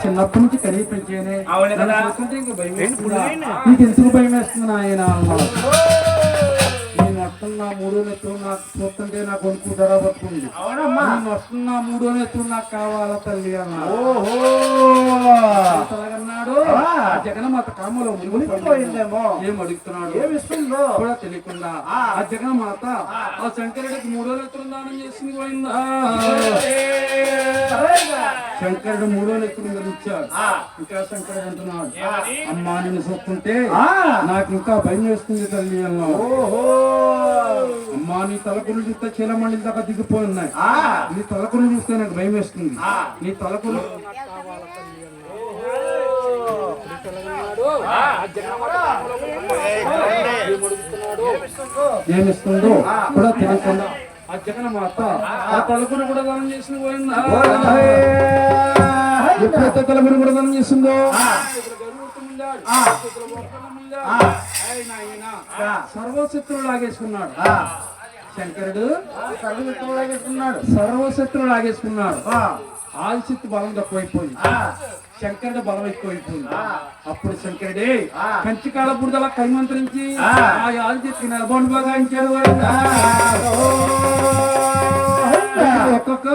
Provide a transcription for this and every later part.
చిన్నప్పటి నుంచి కడిగి పెంచేనే? నీకు ఎందుకు భయం వేస్తుంది? ఆయన వస్తున్నా మూడో నెత్తు నాకు చూస్తుంటే నాకు కొనుక్కు ధర పడుతుంది నేను వస్తున్నా మూడో నెత్తు నాకు కావాలా తల్లి అన్నాడు. ఆ. జగన్మాత కామలో మునిగిపోయిందేమో. ఏం అడుగుతున్నాడు? ఏమిస్తుందో కూడా తెలియకుండా ఆ. ఆ జగన్మాత ఆ. శంకరుడికి మూడో నెత్తులు దానం చేసింది పోయిందా? శంకరుడు మూడో నెత్తులు ఇచ్చాడు. ఇంకా శంకరుడు అంటున్నాడు? అమ్మా నిన్ను చూస్తుంటే. నాకు ఇంకా భయం వేస్తుంది తల్లి అన్నాడు. ఓహో. అమ్మా నీ తలకులు చూస్తే చీలమండి దాకా దిగిపోయినాయి ఆ. నీ తలకులు చూస్తే నాకు భయం వేస్తుంది. ఆ. నీ తలకులు ఏమిస్తుందో కూడా తెలియకుండా ఆ జగన్మాత ఆ తలకులు కూడా దానం చేసిన పోయిందా. ఎప్పుడైతే తలకులు కూడా దానం చేసిందో? సర్వశత్రువు లాగేసుకున్నాడు శంకరుడు సర్వమిత్రుడు లాగేస్తున్నాడు సర్వశత్రువు లాగేసుకున్నాడు ఆదిశక్తి బలం తక్కువైపోయింది. శంకరుడు బలం ఎక్కువైపోయింది. అప్పుడు శంకరుడే కంచికాల బుడదల కైమంత్రించి ఆ. ఆ ఆదిశక్తి నిలబడి బగాయించాడు ఒక్కొక్క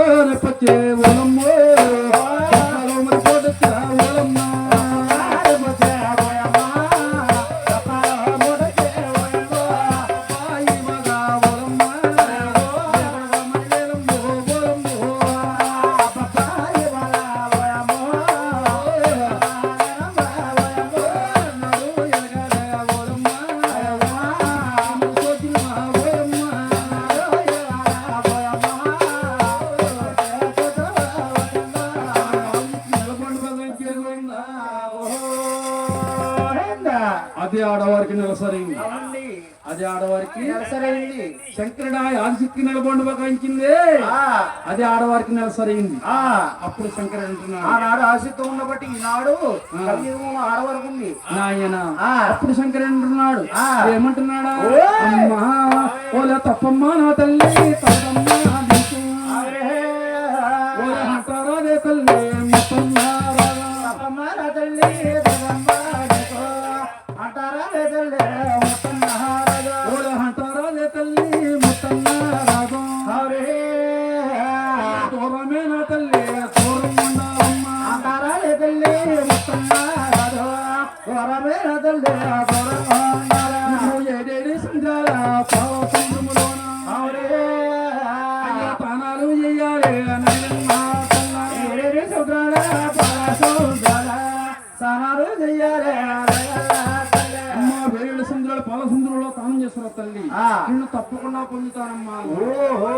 అది ఆడవారికి నెలసరైంది. అది ఆడవారికి సరైంది శంకరుడు ఆదిశక్తి నిలబడి బగాయించింది అది ఆడవారికి నెలసరైంది. అప్పుడు శంకరుడు అంటున్నాడు. ఆనాడు ఆశతో ఉన్నబట్టి ఈనాడు ఆడవరకు ఉంది. నాయన ఆ. అప్పుడు శంకరుడు అంటున్నాడు. ఏమంటున్నాడా? ఓయ్. అమ్మా ఓలే తప్పమ్మా నా తల్లి తప్పమ్మా సంద్రంలో తానం చేస్తున్నారు తల్లి ఆ. నిన్ను తప్పకుండా పొందుతానమ్మా ఓహో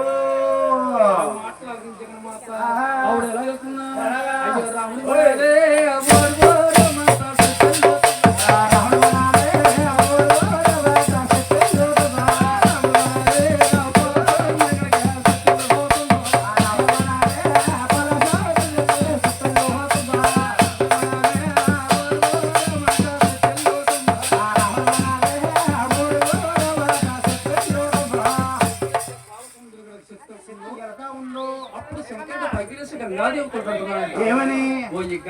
ఏమని?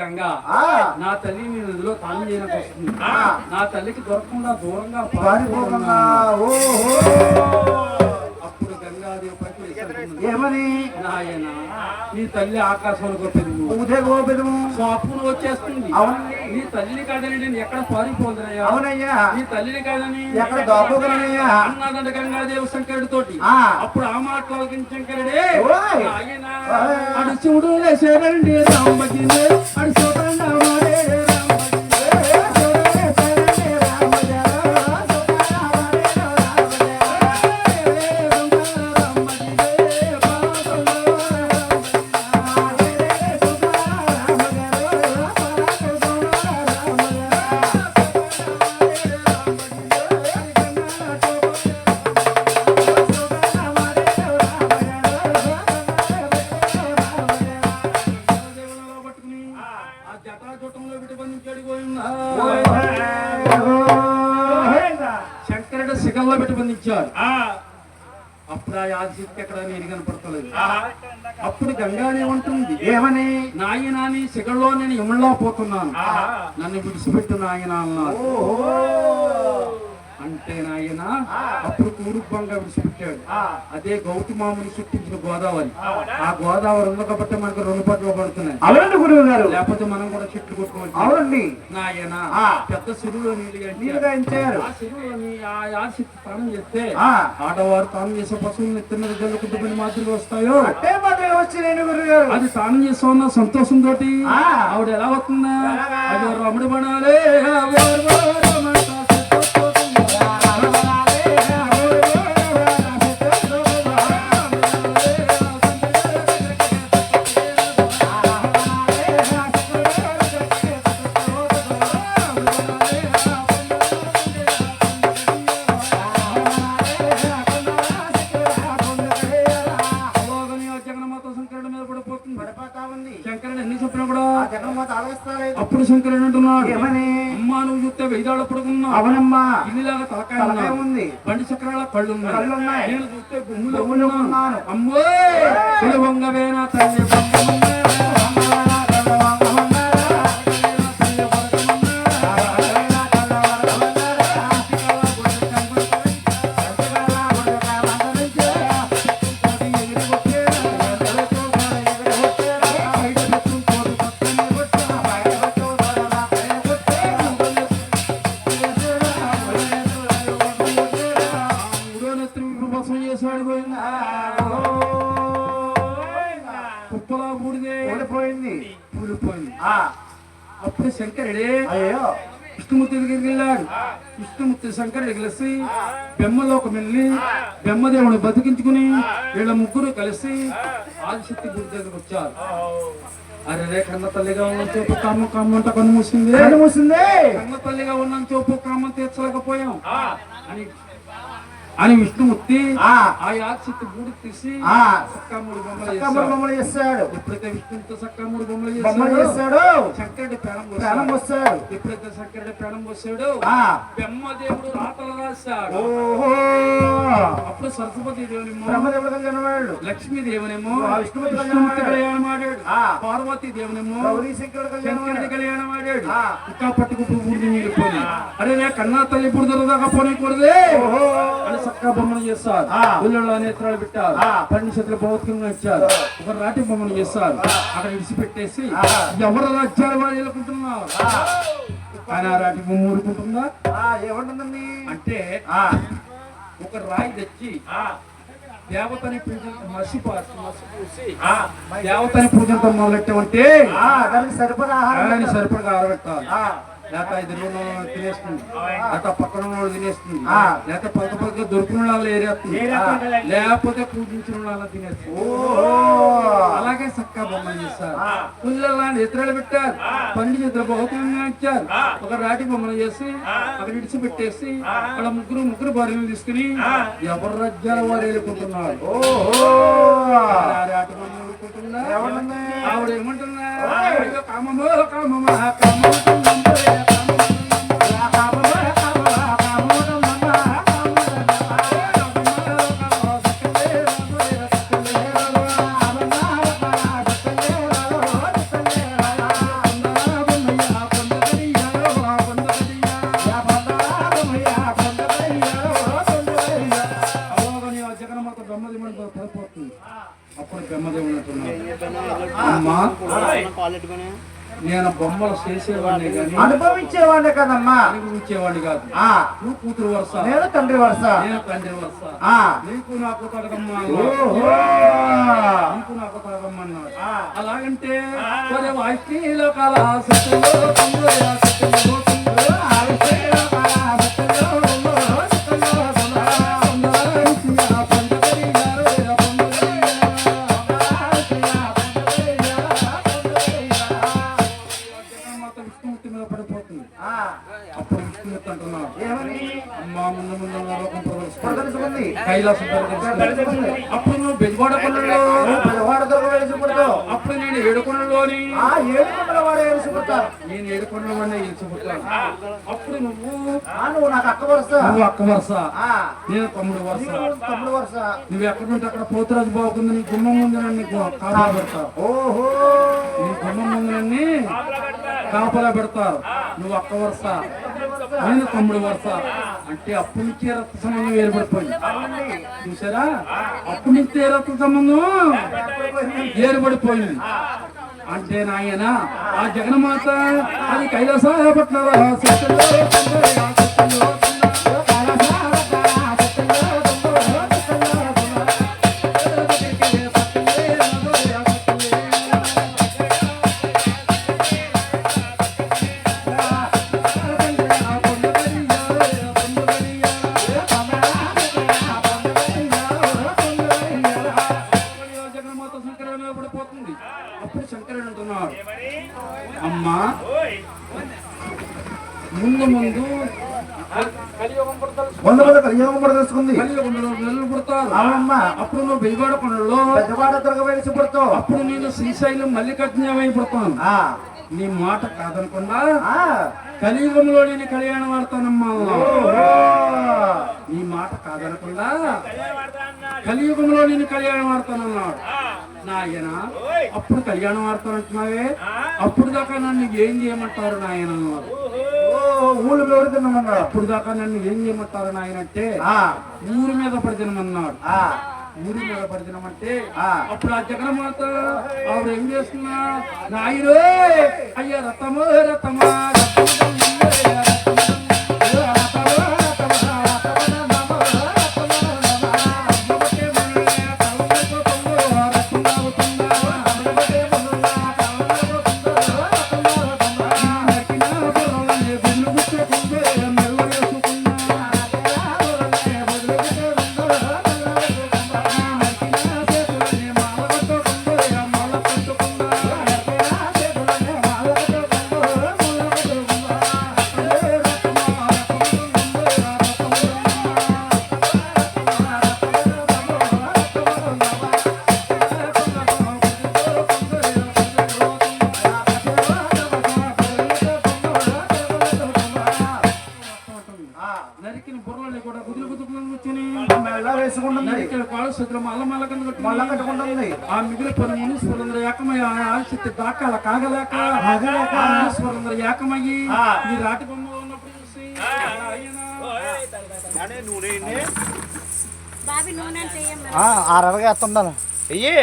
గంగా. నా తల్లి నీ నదిలో తాను చేయడానికి వస్తుంది. నా తల్లికి దొరకకుండా దూరంగా పారిపోకుండా. ఓహో. ఏమని? నాయన నీ తల్లి ఆకాశంలో గొప్పది ఊదే గోపెదము అప్పుడు వచ్చేస్తుంది. అవునండి. నీ తల్లిని కాదని నేను ఎక్కడ పారిపోదునయ్యా? అవునయ్యా. నీ తల్లిని కాదని ఎక్కడ దాపుగలనయ్యా అన్నాదంట గంగాదేవి శంకరుడి తోటి ఆ. అప్పుడు ఆ మాట శంకరుడే ఓయ్. అడు లేచాడండి రామగిరి అడు చూడండి శంకరుడు శిఖంలో పెట్టి బంధించాడు. అప్పుడు ఆ యాదశక్తి ఎక్కడ నేను కనపడతలేదు. అప్పుడు గంగానే ఉంటుంది. ఏమని? నాయనాని శిఖంలో నేను ఇమల్లో పోతున్నాను. నన్ను విడిచిపెట్టు నాయన అన్నారు అంటే నాయన అప్పుడు కూరుబంగా విడిచిపెట్టాడు అదే గౌతమాముని సృష్టించిన గోదావరి. ఆ గోదావరి ఉంది కాబట్టి మనకు రెండు పట్లు పడుతున్నాయి. అవునండి గురువు గారు. లేకపోతే మనం కూడా చెట్లు అవునండి. నాయన. పెద్ద చెరువులో నీళ్ళు. నీళ్ళుగా ఎంచారు. ఆ చెరువులోని ఆ స్నానం చేస్తే. ఆడవారు తాను చేసే పశువులు ఎత్తిన జల్లుకుంటూ పని మాదిరిగా వస్తాయో? గురువు గారు. అది స్నానం చేస్తా ఉన్న సంతోషం తోటి. ఆవిడ ఎలా వస్తుందా? ఎలాగా? అది శంకరుడు ఎన్ని చెప్పినా కూడా అప్పుడు శంకరుడు అంటున్నాడు అమ్మా నువ్వు చూస్తే వెయ్యాళ్ళ పడుకున్నా అవునమ్మా. ఇల్లులాగా తలకాయ తలకాయ ఉన్నా. ఉంది. బండి చక్రాల కళ్ళు ఉన్నాయి కళ్ళు ఉన్నాయి. నేను చూస్తే గుమ్ములో. అమ్మో! తల్లి అప్పుడు శంకరుడే అయ్యో విష్ణుమూర్తి దగ్గరికి వెళ్ళాడు. విష్ణుమూర్తి శంకరుడు కలిసి బెమ్మలోకి వెళ్ళి బెమ్మదేవుని బతికించుకుని వీళ్ళ ముగ్గురు కలిసి ఆదిశక్తి గుడి దగ్గరకు వచ్చారు. అరే కన్న తల్లిగా ఉన్న చూపు కామ కామంట కన్ను మూసింది. కళ్ళు మూసింది. కన్న తల్లిగా ఉన్న చూపు కామం తీర్చలేకపోయాం. అని అని విష్ణుమూర్తి ఆ. తీసి ఆ. సక్కా మూడు బొమ్మలు కమ్మలు చేశాడు. బొమ్మలు చేస్తాడు ఎప్పుడైతే విష్ణుమూర్తి సక్కా మూడు బొమ్మలు బొమ్మలు చేశాడో చేస్తాడు శంకరుడి ప్రాణం ప్రాణం పోసాడు. వస్తాడు ఎప్పుడైతే శంకరుడి ప్రాణం పోసాడు ఆ. బ్రహ్మదేవుడు రాతలు రాశాడు. ఓహో. అప్పుడు సరస్వతి దేవునేమో బ్రహ్మదేవుడు లక్ష్మీ దేవునేమో ఆ, విష్ణుమూర్తి కళ్యాణం ఆడాడు. ఆ. పార్వతీ దేవునేమో గౌరీ శంకరుడు కళ్యాణం ఆడాడు. ఇంకా పట్టుకు బూడిది నీళ్ళిపోయి అరే నా కన్నా తల్లి ఇప్పుడు దొరదాకా పోనీకూడదే అని చక్కగా బొమ్మలు చేస్తారు. ఊళ్ళో నేత్రాలు పెట్టారు. పన్నెండు చేతులు భౌతికంగా ఇచ్చారు. ఒక రాటి బొమ్మలు చేస్తారు. అక్కడ విడిచిపెట్టేసి. ఎవరు రాజ్యాలు వాళ్ళు వెళ్ళుకుంటున్నారు కానీ ఆ రాటి బొమ్మ ఊరుకుంటుందా? ఏముంటుందండి? అంటే ఆ. ఒక రాయి తెచ్చి దేవతని పూజ మసి పాసి దేవతని పూజంతో మొదలెట్టామంటే ఆ దానికి సరిపడా ఆయన సరిపడగా ఆరబెట్టాలి ఆ లేక ఎదురు తినేస్తుంది. లేక పక్కన వాళ్ళు తినేస్తుంది. ఆ. లేక పక్క పక్క దొరికిన వాళ్ళు ఏరేస్తుంది. ఏరేస్తుంది. లేకపోతే పూజించిన వాళ్ళ తినేస్తుంది. ఓహో. అలాగే చక్కగా బొమ్మలు చేస్తారు పుల్లలా నేత్రాలు పెట్టారు. పండి చేతులు భౌతికంగా ఇచ్చారు. ఒక రాటి బొమ్మలు చేసి అక్కడ విడిచిపెట్టేసి వాళ్ళ ముగ్గురు ముగ్గురు భార్యలు తీసుకుని ఎవరు రాజ్యాల వారు వెళ్ళుకుంటున్నారు రాటి? ఆవిడ ఏమంటున్నా అయ్యో కామమో కామమో కామో నేను బొమ్మలు చేసేవాడిని కానీ అనుభవించేవాడే కదమ్మా. అనుభవించేవాడిని కాదు. ఆ. నువ్వు కూతురు వరుస. నేను తండ్రి వరుస. నేను తండ్రి వరుస. ఆ. నీకు నాకు ఓహో. నీకు నాకు ఆ. అలాగంటే ఒరే వాయిస్లో కళ సత్యంలో సత్యంలో సత్యంలో అప్పుడు నువ్వు బెజవాడ కొండలో అప్పుడు నేను ఏడుకొండలోని నేను ఏడుకొండల వాడిని గెలిచిపోతాను అప్పుడు నువ్వు నువ్వు నాకు అక్క వరుస. నువ్వు అక్క వరుస. నేను తమ్ముడు వరుస. తమ్ముడు వరుస నువ్వు ఎక్కడుంటే అక్కడ పోతురాజు బాగుంది నీ గుమ్మం ముందు నీకు కాపలా పెడతావు ఓహో. నీ గుమ్మం ముందు నన్ను కాపలా పెడతారు. నువ్వు అక్క వరుస. నేను తమ్ముడు వరుస. అంటే అప్పటి నుంచే రక్త సంబంధం ఏర్పడిపోయింది? చూసారా? అప్పటి నుంచే రక్త సంబంధం ఏర్పడిపోయింది? అంటే నాయన ఆ జగన్మాత అది కైలాస పట్నారా అమ్మా. ముందు ముందు వంద వంద కలియోగం కూడా తెలుసుకుంది. అవునమ్మా. అప్పుడు నువ్వు బెజవాడ కొండలో పెద్దవాడ దొరక వెలిసి పుడతావు అప్పుడు నేను శ్రీశైలం మల్లికార్జున అయిపోతాను ఆ. నీ మాట కాదనకుండా ఆ. కలియుగంలో నేను కళ్యాణం ఆడతానమ్మా ఓహో నీ మాట కాదనకుండా కలియుగంలో నేను కళ్యాణం ఆడతానన్నాడు నాయన అప్పుడు కళ్యాణం ఆడతానంటున్నావే అప్పుడు దాకా నన్ను ఏం చేయమంటారు నాయన? ఊళ్ళు పెడుతున్నామన్నాడు అప్పుడు దాకా నన్ను ఏం చేయమంటారు నాయన అంటే ఆ. ఊరి మీద పడిదినమన్నాడు ఆ. ఊరి మీద పడిదినమంటే ఆ. అప్పుడు ఆ జగన్మాత ఆవిడ ఏం చేస్తున్నా? నాయుడు అయ్యా రథము రథమా నరికిన బుర్రలు కూడా కుదురు కూర్చుని మెల్ల వేసుకుంటుంది. నరికిన కాళ్ళు సతులు మల్ల మల్ల కట్టుకుని మళ్ళా కట్టుకుంటుంది. ఆ మిగిలిన పది మునీశ్వరులందరూ ఏకమయ్యి? ఆ ఆశక్తి దాకాల కాగలేక కాగలేక. ఆ మునీశ్వరులందరూ ఏకమయ్యి. ఈ రాటి బొమ్మ ఉన్నప్పుడు చూసి ఆయన బాబి నూనె అరవగా ఎత్తుండాలి చెయ్యి